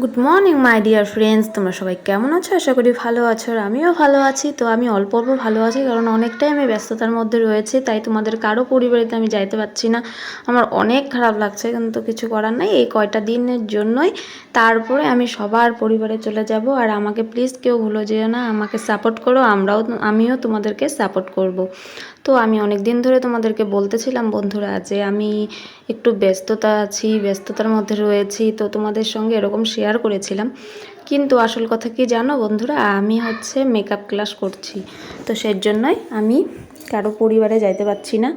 Good morning, my dear friends. তোমরা সবাই কেমন আছো? আশা করি ভালো আছো আর আমিও ভালো আছি। তো আমি অল্প অল্প ভালো আছি, কারণ অনেকটাই আমি ব্যস্ততার মধ্যে রয়েছে, তাই তোমাদের কারও পরিবারেতে আমি যাইতে পারছি না। আমার অনেক খারাপ লাগছে, কিন্তু কিছু করার নাই। এই কয়টা দিনের জন্যই তারপরে আমি সবার পরিবারে চলে যাব। আর আমাকে প্লিজ কেউ ভুলো যেও না, আমাকে সাপোর্ট করো, আমরাও, আমিও তোমাদেরকে সাপোর্ট করব। তো আমি অনেক দিন ধরে তোমাদেরকে বলতেছিলাম বন্ধুরা যে আমি একটু ব্যস্ততা আছি, ব্যস্ততার মধ্যে রয়েছি, তো তোমাদের সঙ্গে এরকম শেয়ার করেছিলাম। কিন্তু আসল কথা কি জানো বন্ধুরা? আমি হচ্ছে মেকআপ ক্লাস করছি। তো সেই জন্যই আমি কারও পরিবারে যাইতে পারছি না।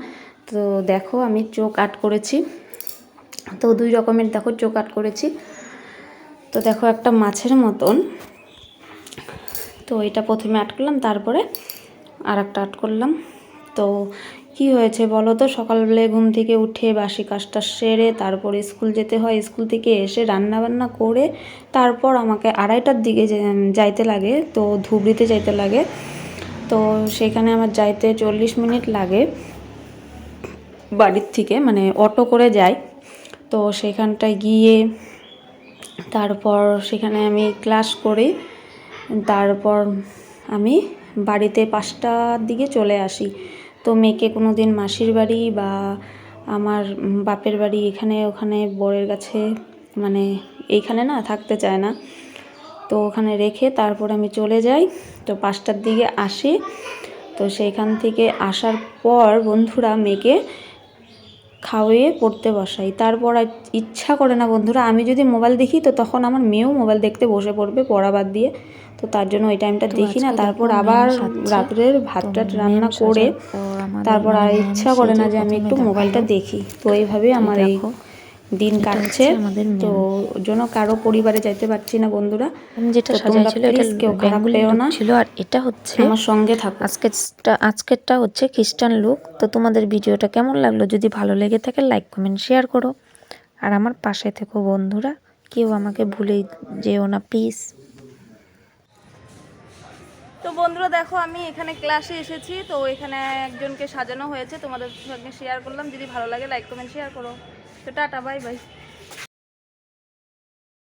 তো দেখো আমি চোখ আট করেছি। তো দুই রকমের দেখো চোখ আট করেছি। তো দেখো একটা মাছের মতন। তো এটা প্রথমে আট করলাম তারপরে আর একটা আট করলাম। তো কি হয়েছে বলো তো? সকালবেলায় ঘুম থেকে উঠে বাসি কাজটা সেরে তারপরে স্কুল যেতে হয়। স্কুল থেকে এসে রান্না বান্না করে তারপর আমাকে আড়াইটার দিকে যাইতে লাগে, তো ধুবড়িতে যাইতে লাগে। তো সেখানে আমার যাইতে চল্লিশ মিনিট লাগে। বাড়ির থেকে মানে অটো করে যাই। তো সেখানটায় গিয়ে তারপর সেখানে আমি ক্লাস করি। তারপর আমি বাড়িতে পাঁচটার দিকে চলে আসি। তো মেয়েকে কোনো দিন মাসির বাড়ি বা আমার বাপের বাড়ি এখানে, ওখানে বরের কাছে মানে এইখানে না থাকতে চায় না। তো ওখানে রেখে তারপর আমি চলে যাই। তো পাঁচটার দিকে আসি। তো সেইখান থেকে আসার পর বন্ধুরা মেয়েকে খাওয়িয়ে পড়তে বসাই। তারপর আর ইচ্ছা করে না বন্ধুরা আমি যদি মোবাইল দেখি তো তখন আমার মেয়েও মোবাইল দেখতে বসে পড়বে পড়া বাদ দিয়ে। তো তার জন্য ওই টাইমটা দেখি না তারপর আবার রাত্রের ভাতটা রান্না করে তারপর আর ইচ্ছা করে না যে আমি একটু মোবাইলটা দেখি। তো এইভাবেই আমার এই দিন কাটছে। তো জন্য কারও পরিবারে যাইতে পারছি না বন্ধুরা। যেটা সাজাইছিল এটা কেউ খারাপ পেও না। ছিল আর এটা হচ্ছে আমার সঙ্গে থাকো। আজকেরটা আজকেরটা হচ্ছে খ্রিস্টান লুক তো তোমাদের ভিডিওটা কেমন লাগল? যদি ভালো লেগে থাকে লাইক কমেন্ট শেয়ার করো। আর আমার পাশে থেকো বন্ধুরা। কেউ আমাকে ভুলে যেও না প্লিজ তো বন্ধুরা দেখো আমি এখানে ক্লাসে এসেছি। তো এখানে একজনকে সাজানো হয়েছে। তোমাদের সঙ্গে শেয়ার করলাম। যদি ভালো লাগে লাইক কমেন্ট শেয়ার করো। তো টাটা বাই বাই